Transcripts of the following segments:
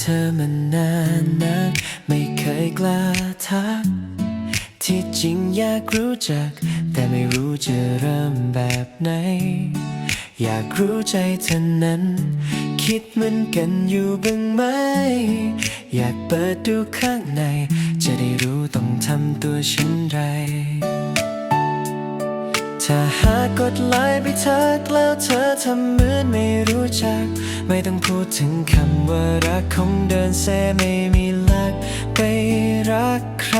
เธอมานานนักไม่เคยกล้าทัก ที่จริงอยากรู้จัก แต่ไม่รู้จะเริ่มแบบไหน อยากรู้ใจเธอนั้น คิดเหมือนกันอยู่บ้างไหม อยากเปิดดูข้างใน จะได้รู้ต้องทำตัวเช่นไร ถ้าหากกดไลค์ไปทักแล้วเธอทำเหมือนไม่รู้จัก ไม่ต้องพูดถึงคำว่ารักคงเดินแซ่ไม่มีลักไปรักใคร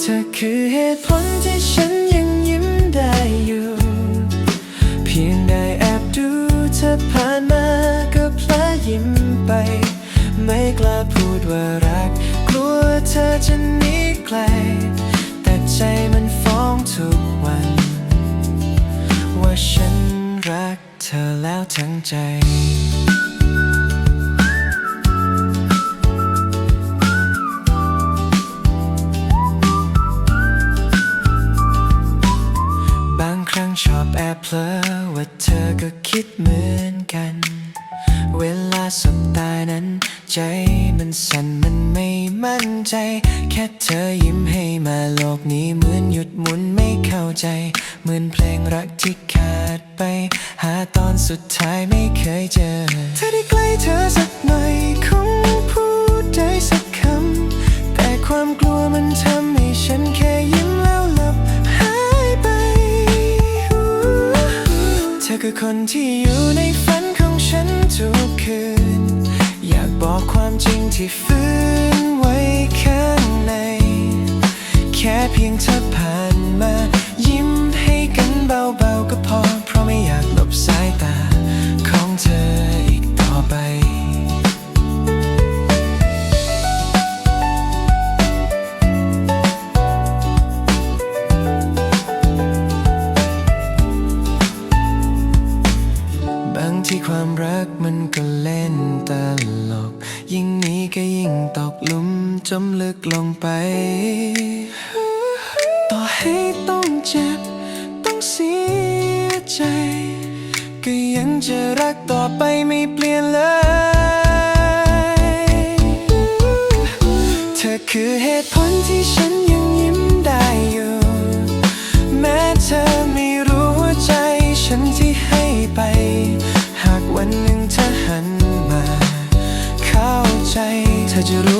เธอคือเหตุผลที่ฉันยังยิ้มได้อยู่ เพียงได้แอบดูเธอผ่านมาก็เพลอยิ้มไป ไม่กล้าพูดว่ารัก กลัวเธอจะหนีไกล รักเธอแล้วทั้งใจบางครั้งชอบแอบเพลอว่าเธอก็คิดเหมือนกัน เวลาสบตานั้น ใจมันสั่นมันไม่มั่นใจ แค่เธอยิ้มให้มาโลกนี้เหมือนหยุดหมุนไม่เข้าใจ เหมือนเพลงรักที่ขาด ไป หาตอนสุดท้ายไม่เคยเจอ ถ้าได้ใกล้เธอสักหน่อยคงพูดได้สักคำ แต่ความกลัวมันทำให้ฉันแค่ยิ้มแล้วหลับหายไป เธอคือคนที่อยู่ในฝันของฉันทุกคืน อยากบอกความจริงที่ฟื้นไว้ข้างใน แค่เพียงเธอผ่าน ที่ความรักมันก็เล่นตลก ยิ่งนี้ก็ยิ่งตกหลุมจมลึกลงไป ต่อให้ต้องเจ็บ ต้องเสียใจ ก็ยังจะรักต่อไปไม่เปลี่ยนเลย เธอคือ วันหนึ่งเธอหันมา เข้าใจเธอจะรู้